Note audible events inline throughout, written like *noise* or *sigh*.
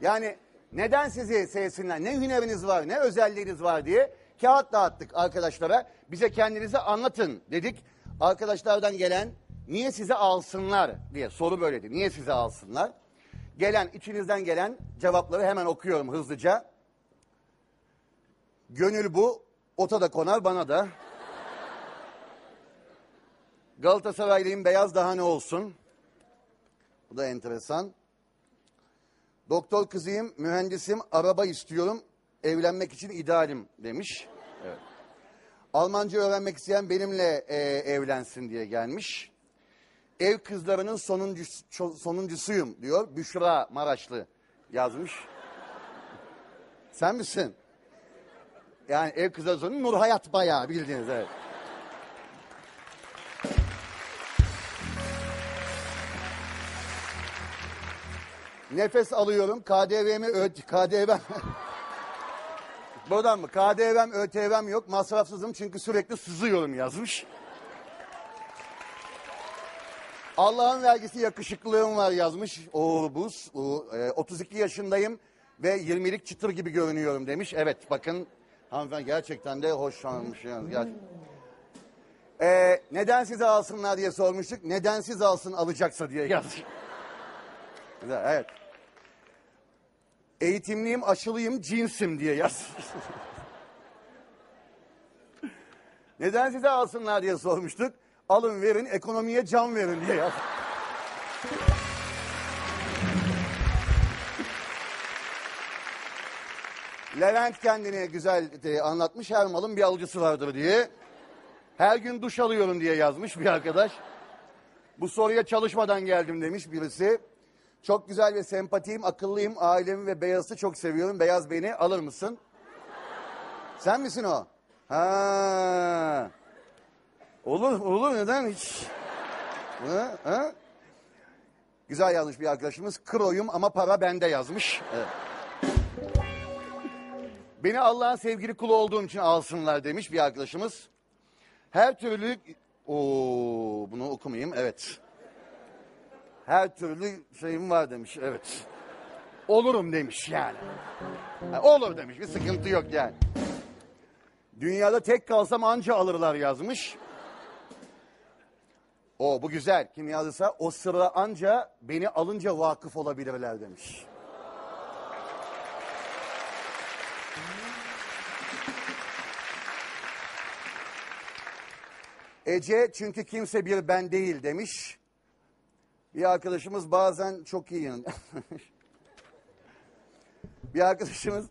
Yani neden sizi sevsinler, ne hüneriniz var, ne özelliğiniz var diye kağıt dağıttık arkadaşlara. Bize kendinizi anlatın dedik. Arkadaşlardan gelen niye sizi alsınlar diye soru böyleydi. Niye sizi alsınlar? Gelen, içinizden gelen cevapları hemen okuyorum hızlıca. Gönül bu, ota da konar bana da. *laughs* Galatasaraylıyım beyaz daha ne olsun? Bu da enteresan. Doktor kızıyım, mühendisim, araba istiyorum, evlenmek için idealim demiş. Evet. Almanca öğrenmek isteyen benimle e, evlensin diye gelmiş. Ev kızlarının sonuncusu, sonuncusuyum diyor. Büşra Maraşlı yazmış. Sen misin? Yani ev kızları sonu Nur Hayat bayağı bildiğiniz evet. Nefes alıyorum. KDV'mi öt KDV Buradan mı? KDV'm, ÖTV'm yok. Masrafsızım çünkü sürekli sızıyorum yazmış. Allah'ın vergisi yakışıklılığım var yazmış. O buz. O, e, 32 yaşındayım ve 20'lik çıtır gibi görünüyorum demiş. Evet bakın hanımefendi gerçekten de hoşlanmış. Yani. Ger- E, neden sizi alsınlar diye sormuştuk. Neden siz alsın alacaksa diye yazmış. Güzel, evet. Eğitimliyim, aşılıyım, cinsim diye yaz. *laughs* Neden size alsınlar diye sormuştuk. Alın verin, ekonomiye can verin diye yaz. *laughs* Levent kendini güzel e, anlatmış. Her malın bir alıcısı vardır diye. Her gün duş alıyorum diye yazmış bir arkadaş. Bu soruya çalışmadan geldim demiş birisi. Çok güzel ve sempatiyim, akıllıyım, ailemi ve Beyaz'ı çok seviyorum. Beyaz beni alır mısın? Sen misin o? Ha. Olur, olur neden hiç? Ha, ha? Güzel yazmış bir arkadaşımız. Kroyum ama para bende yazmış. Beni Allah'ın sevgili kulu olduğum için alsınlar demiş bir arkadaşımız. Her türlü... Oo, bunu okumayayım. Evet. Her türlü şeyim var demiş. Evet. Olurum demiş yani. Olur demiş. Bir sıkıntı yok yani. Dünyada tek kalsam anca alırlar yazmış. O bu güzel. Kim yazdıysa o sıra anca beni alınca vakıf olabilirler demiş. Ece çünkü kimse bir ben değil demiş. Bir arkadaşımız bazen çok iyi yanılıyor. bir arkadaşımız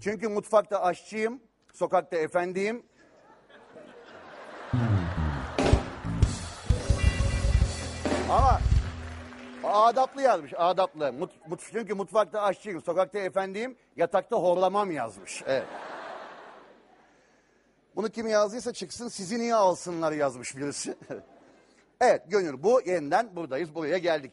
çünkü mutfakta aşçıyım, sokakta efendiyim. Ama adaplı yazmış, adaplı. Mut, mut, çünkü mutfakta aşçıyım, sokakta efendiyim, yatakta horlamam yazmış. Evet. Bunu kim yazdıysa çıksın sizi niye alsınlar yazmış birisi. Evet Gönül bu yeniden buradayız buraya geldik.